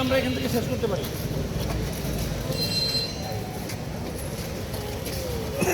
আমার এখান থেকে শেষ করতে পারি।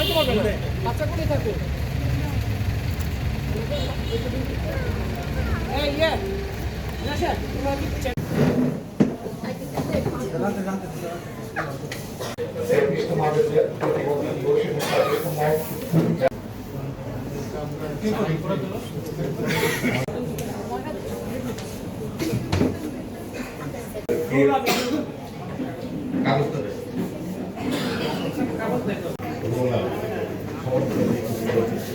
দাঁড়াতে পারবে না বাচ্চা কোথায় থাকে এই ইয়ে নাশা তোমরা কি চেক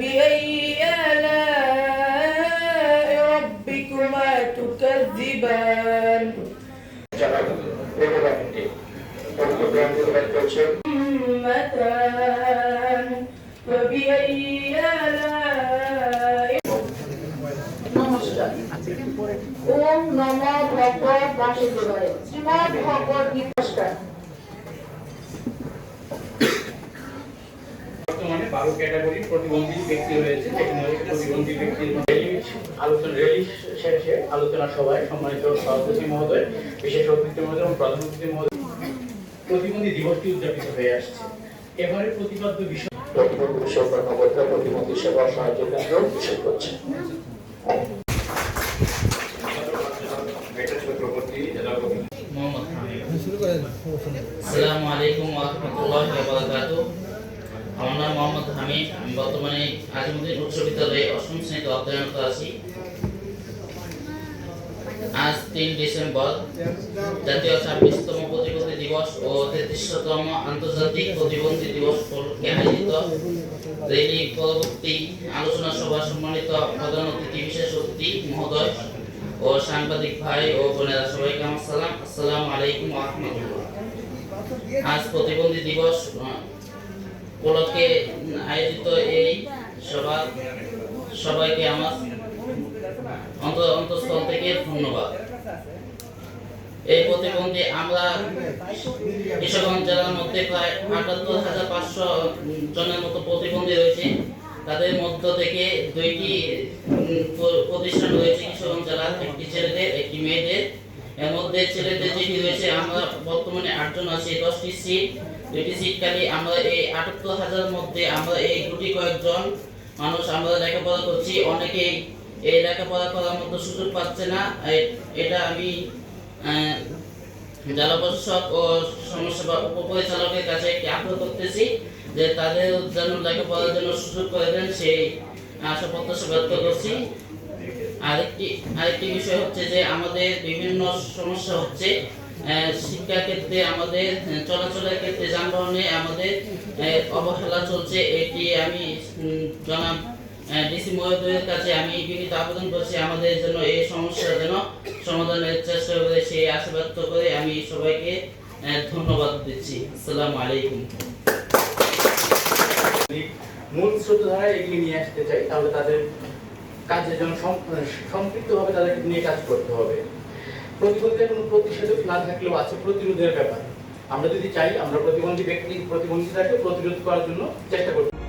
فبأي آلاء ربكما تكذبان জেলার রেগুলারিটি পবিত্র গ্রাম প্রতিবাদ করছেন مثلا فبأي آلاء নমস্কার ওম নম ভগবত বাসুদেবায় শ্রীমৎ ভগবত নমস্কার বারো ক্যাটাগরি প্রতিবন্ধী ব্যক্তি রয়েছে যেখানে প্রতিবন্ধী ব্যক্তির আলোচনা র্যালি শেষে আলোচনা সভায় সম্মানিত সভাপতি মহোদয় বিশেষ অতিথি মহোদয় এবং প্রধান অতিথি মহোদয়। প্রতিবন্ধী দিবসটি উদযাপিত হয়ে আসছে। এবারে প্রতিপাদ্য বিষয় প্রতিবন্ধী বিষয় কর্মকর্তা প্রতিবন্ধী সেবা সাহায্য কেন্দ্র বিষয় করছেন আসসালামু আলাইকুম ওয়া রাহমাতুল্লাহি ওয়া বারাকাতুহু। আমার মোহাম্মদ হামিদ। আমি বর্তমানে আজিমুদ্দিন উচ্চ বিদ্যালয়ে অষ্টম শ্রেণীতে অধ্যয়নরত আছি। আজ তিন ডিসেম্বর, জাতীয় ছাব্বিশতম প্রতিবন্ধী দিবস ও তেত্রিশতম আন্তর্জাতিক প্রতিবন্ধী দিবস উপলক্ষে আয়োজিত রেলি পরবর্তী আলোচনা সভা সম্মানিত প্রধান অতিথি, বিশেষ অতিথি, মহোদয় ও সাংবাদিক ভাই ও বোনেরা, সবাইকে আমার সালাম। আসসালামু আলাইকুম ওয়া রাহমাতুল্লাহ। আজ প্রতিবন্ধী দিবস উপলক্ষে আয়োজিত এই সভা, সবাইকে আমার অন্তঃস্থল থেকে ধন্যবাদ। এই প্রতিবন্ধী আমরা কিশোরগঞ্জ জেলার মধ্যে প্রায় আটাত্তর হাজার পাঁচশো জনের মতো প্রতিবন্ধী রয়েছে। তাদের মধ্য থেকে দুইটি প্রতিষ্ঠান রয়েছে কিশোরগঞ্জ জেলার, একটি ছেলেদের, একটি মেয়েদের। এর মধ্যে ছেলেদের যেটি রয়েছে, আমরা বর্তমানে আটজন আছি, দশটি সিট। দুটি সিট খালি, আমরা এই আটাত্তর হাজারের মধ্যে আমরা এই গুটি কয়েকজন মানুষ আমরা লেখাপড়া করছি। অনেকেই এই লেখাপড়া করার মতো সুযোগ পাচ্ছে না। এটা আমি জেলা প্রশাসক ও সমস্যা বা উপপরিচালকের কাছে একটি আগ্রহ করতেছি যে তাদের যেন লেখাপড়ার জন্য সুযোগ করে দেন, সেই আশা প্রত্যাশা ব্যক্ত করছি। আরেকটি আরেকটি বিষয় হচ্ছে যে আমাদের বিভিন্ন সমস্যা হচ্ছে আহ, শিক্ষা ক্ষেত্রে আমাদের চলাচলের ক্ষেত্রে যানবাহনে আমাদের অবহেলা চলছে। এটি আমি জনাব ডিসি মহোদয়ের কাছে আমি বিনীত আবেদন করছি। আমাদের জন্য এই সমস্যা যেন সমাধানের চেষ্টা করে সেই আশা ব্যক্ত করে আমি সবাইকে ধন্যবাদ দিচ্ছি। আসসালামু আলাইকুম। মূল স্রোতধারায় এগিয়ে নিয়ে আসতে চাই তাহলে তাদের কাজের জন্য সম- সম্পৃক্তভাবে তাদেরকে নিয়ে কাজ করতে হবে। প্রতিবন্ধীদের কোনো প্রতিষেধক না থাকলেও আছে প্রতিরোধের ব্যাপার। আমরা যদি চাই, আমরা প্রতিবন্ধী ব্যক্তি প্রতিবন্ধিতাকে প্রতিরোধ করার জন্য চেষ্টা করতে